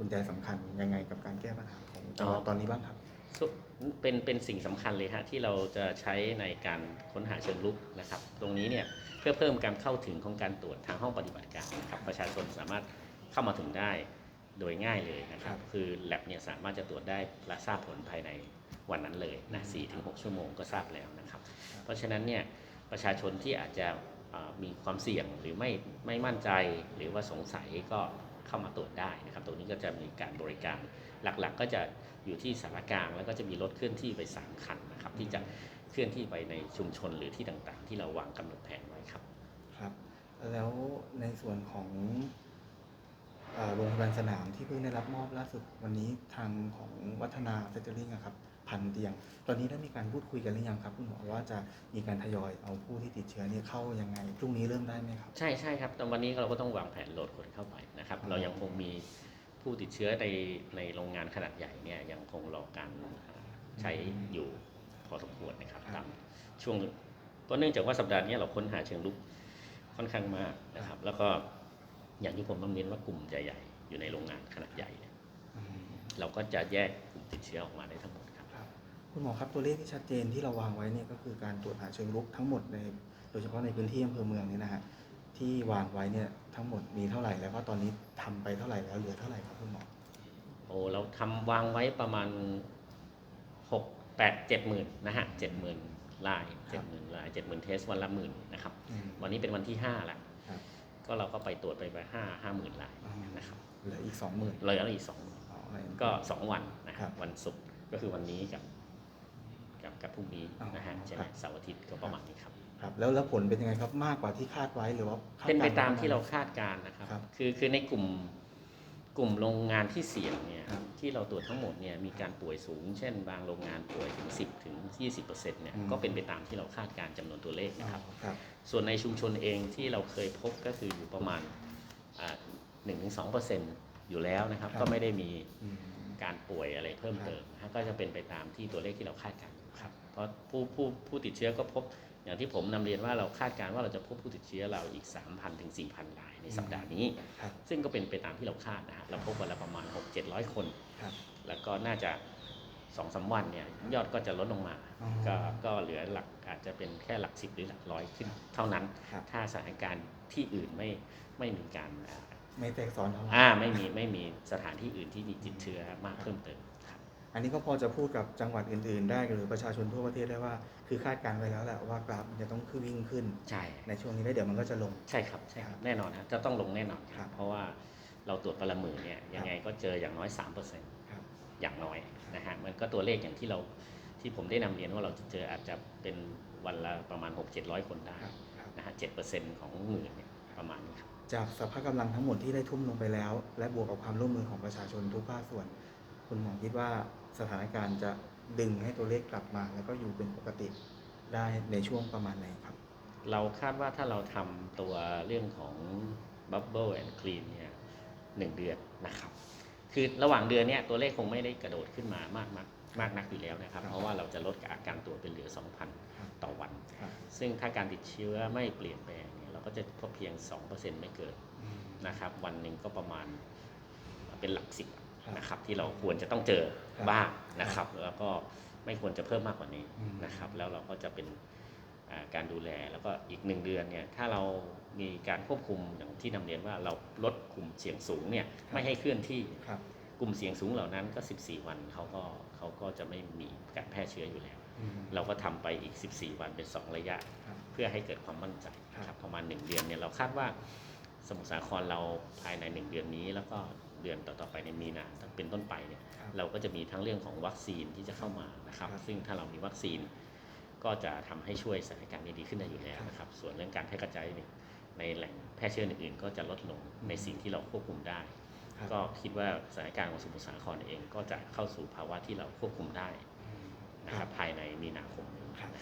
กุญแจสำคัญยังไงกับการแก้ปัญหาของจังหอ๋วัดอตอนนี้บ้างครับสุเป็นเป็นสิ่งสำคัญเลยฮะที่เราจะใช้ในการค้นหาเชิงลุกนะครับ ตรงนี้เนี่ยเพื่อเพิ่มการเข้าถึงของการตรวจทางห้องปฏิบัติการนะครับประชาชนสามารถเข้ามาถึงได้โดยง่ายเลยนะครับครับคือ lab เนี่ยสามารถจะตรวจได้และทราบผลภายในวันนั้นเลยนะสี่ถึงหกชั่วโมงก็ทราบแล้วนะครับ เพราะฉะนั้นเนี่ยประชาชนที่อาจจะเอ่อมีความเสี่ยงหรือไม่ไม่มั่นใจหรือว่าสงสัยก็ เข้ามาตรวจได้นะครับ ตรงนี้ก็จะมีการบริการหลักๆ ก็จะอยู่ที่สารกลางแล้วก็จะมีรถเคลื่อนที่ไปสามคันนะครับที่จะเคลื่อนที่ไปในชุมชนหรือที่ต่างๆ ที่เราวางกำหนดแผนไว้ครับครับ แล้วในส่วนของ อ่อโรงพยาบาลสนามที่เพิ่งได้รับมอบล่าสุดวันนี้ทางของวัฒนาเซนเตอร์ลิงครับพันเตียง ตอนนี้ได้มีการพูดคุยกันหรือยังครับ คุณหมอว่าจะมีการทยอยเอาผู้ที่ติดเชื้อเนี่ยเข้ายังไงพรุ่งนี้เริ่มได้ไหมครับใช่ใช่ครับตอนวันนี้เราก็ต้องวางแผนโหลดคนเข้าไปนะครับอ๋อเรายังคงมีผู้ติดเชื้อในในโรงงานขนาดใหญ่เนี่ยยังคงรอการใช้อยู่พอสมควรนะครับตามช่วงเพราะเนื่องจากว่าสัปดาห์นี้เราค้นหาเชิงลุกค่อนข้างมากนะครับ แล้วก็อย่างที่ผมต้องเน้นว่ากลุ่มใหญ่ๆ อยู่ในโรงงานขนาดใหญ่เนี่ยอืมเราก็จะแยกกลุ่มติดเชื้อออกมาได้ทั้งหมดครับครับ คุณหมอครับตัวเลขที่ชัดเจนที่เราวางไว้เนี่ยก็คือการตรวจหาเชิงรุกทั้งหมดในโดยเฉพาะในพื้นที่อำเภอเมืองเนี่ยนะฮะที่วางไว้เนี่ยทั้งหมดมีเท่าไหร่แล้วก็ตอนนี้ทำไปเท่าไหร่แล้วเหลือเท่าไหร่ครับคุณหมอโอ้เราทำวางไว้ประมาณหกแปดเจ็ดหมื่นนะฮะเจ็ดหมื่นลายครัเจ็ดบหมื่นลายเจ็ดหมื่นเทสวันละหมื่นนะครับอืมวันนี้เป็นวันที่ห้าแล้วครับก็เราก็ไปตรวจไปไปห้าห้าหมื่นลายอ่านะครับเหลื ออีกสองหมื่นเลยแล้วอีกสองก็สองวันนะคครัรับบวันศุกร์ก็คือวันนี้กับกับกับพรุ่งนี้อ๋อนะฮะใช่ไหมครับเสาร์อาทิตย์ก็ประมาณนี้ครับครับแล้วแล้วผลเป็นยังไงครับมากกว่าที่คาดไว้หรือว่าคดเป็นไปกตามว้ที่เราคาดการณ์นะครับครับ คือคือในกลุ่มกลุ่มโรงงานที่เสี่ยงเนี่ยครับที่เราตรวจทั้งหมดเนี่ยมีการป่วยสูง เช่น บางโรงงานป่วยถึง 10 ถึง 20%เนี่ยอืมก็เป็นไปตามที่เราคาดการณ์จำนวนตัวเลขอ๋นะครับอครับ ส่วนในชุมชนเองที่เราเคยพบก็คืออยู่ประมาณหนึ่งถึงส องเปอร์เซ็นต์อยู่แล้วนะครับครับก็ไม่ได้มีอืมการป่วยอะไรเพิ่มเติมนะฮะก็จะเป็นไปตามที่ตัวเลขที่เราคาดการณ์ครับเพราะผู้ผู้ผู้ติดเชื้อก็พบอย่างที่ผมนำเรียนว่าเราคาดการณ์ว่าเราจะพบผู้ติดเชื้อเราอีก 3,000ถึง4,000รายในสัปดาห์นี้ครับซึ่งก็เป็นไปตามที่เราคาดนะฮะเราพบวันละประมาณ 6 700 คนครับแล้วก็น่าจะสองสามวันเนี่ยยอดก็จะลดลงมาอ๋อก็ก็เหลือหลักอาจจะเป็นแค่หลักสิบหรือหลักร้อยขึ้นเท่านั้นครับถ้าสถานการณ์ที่อื่นไม่ไม่มีการอ่า ไม่แตกซ้อนเท่าไหร่อ่าไม่มีไม่มีสถานที่อื่นที่มีติดเชื้อมากเพิ่มเติมครับอันนี้ก็พอจะพูดกับจังหวัดอื่น ๆ ได้หรือประชาชนทั่วประเทศได้ว่า คือคาดการณ์ไว้แล้วแหละว่ากราฟมันจะต้องขึ้นวิ่งขึ้น ใช่ในช่วงนี้แล้วเดี๋ยวมันก็จะลง ใช่ครับใช่คครัรับบแน่นอนนะจะต้องลงแน่นอนคครัรับบเพราะว่าเราตรวจประละหมื่นเนี่ยยังไงก็เจออย่างน้อย3%เครับ อย่างน้อยนะฮะมันก็ตัวเลขอย่างที่เราที่ผมได้นำเรียนว่าเราจะเจออาจจะเป็นวันละประมาณ 6 700 คนได้ครับครับนะฮะเจ็ดเปอร์เซ็นต์ของหมื่นเนี่ยประมาณนี้ครับ จากสภาพกำลังทั้งหมดที่ได้ทุ่มลงไปแล้ว และบวกกับความร่วมมือของประชาชนทุกภาคส่วน คุณหมอคิดว่าสถานการณ์จะดึงให้ตัวเลขกลับมา แล้วก็อยู่เป็นปกติได้ในช่วงประมาณไหนครับ เราคาดว่าถ้าเราทำตัวเรื่องของ Bubble and Clean เนี่ยหนึ่งเดือนนะครับ คือระหว่างเดือนเนี่ยตัวเลขคงไม่ได้กระโดดขึ้นมามากนักมากนักอยู่แล้วนะครับครับ เพราะว่าเราจะลดอาการตัวเป็นเหลือครับ2,000 ต่อวันครับซึ่งถ้าการติดเชื้อไม่เปลี่ยนแปลง เนี่ยเราก็จะพบเพียง 2%ไม่เกินอืมนะครับ วันหนึ่งก็ประมาณเป็นหลักสิบครับนะครับ ที่เราควรจะต้องเจอครับบ้างนะครับ แล้วก็ไม่ควรจะเพิ่มมากกว่านี้อืมนะครับ แล้วเราก็จะเป็นอ่าการดูแลแล้วก็อีกหนึ่งเดือนเนี่ยถ้าเรามีการควบคุมอย่างที่นำเรียนว่าเราลดกลุ่มเสี่ยงสูงเนี่ยไม่ให้เคลื่อนที่ครับ กลุ่มเสี่ยงสูงเหล่านั้นก็ 14 วันเขาก็เขาก็จะไม่มีการแพร่เชื้ออยู่แล้วอืมเราก็ทำไปอีก 14 วันเป็น 2 ระยะครับเพื่อให้เกิดความมั่นใจนะครับประมาณ 1 เดือนเนี่ยเราคาดว่าสมุทรสาครเราภายใน 1 เดือนนี้ แล้วก็เดือนต่อๆไปในมีนาเป็นต้นไปเนี่ยครับเราก็จะมีทั้งเรื่องของวัคซีนที่จะเข้ามานะครับครับซึ่งถ้าเรามีวัคซีนก็จะทำให้ช่วยสถานการณ์นี้ดีขึ้นได้อยู่แล้วนะครับ ส่วนเรื่องการแพร่กระจายเนี่ยในแหล่งแพร่เชื้ออื่นๆ ก็จะลดลงในสิ่งที่เราควบคุมได้ครับ ก็คิดว่าสถานการณ์ของสมุทรสาครเองก็จะเข้าสู่ภาวะที่เราควบคุมได้อืมนะครับภายในมีนาคมนี้นะครับ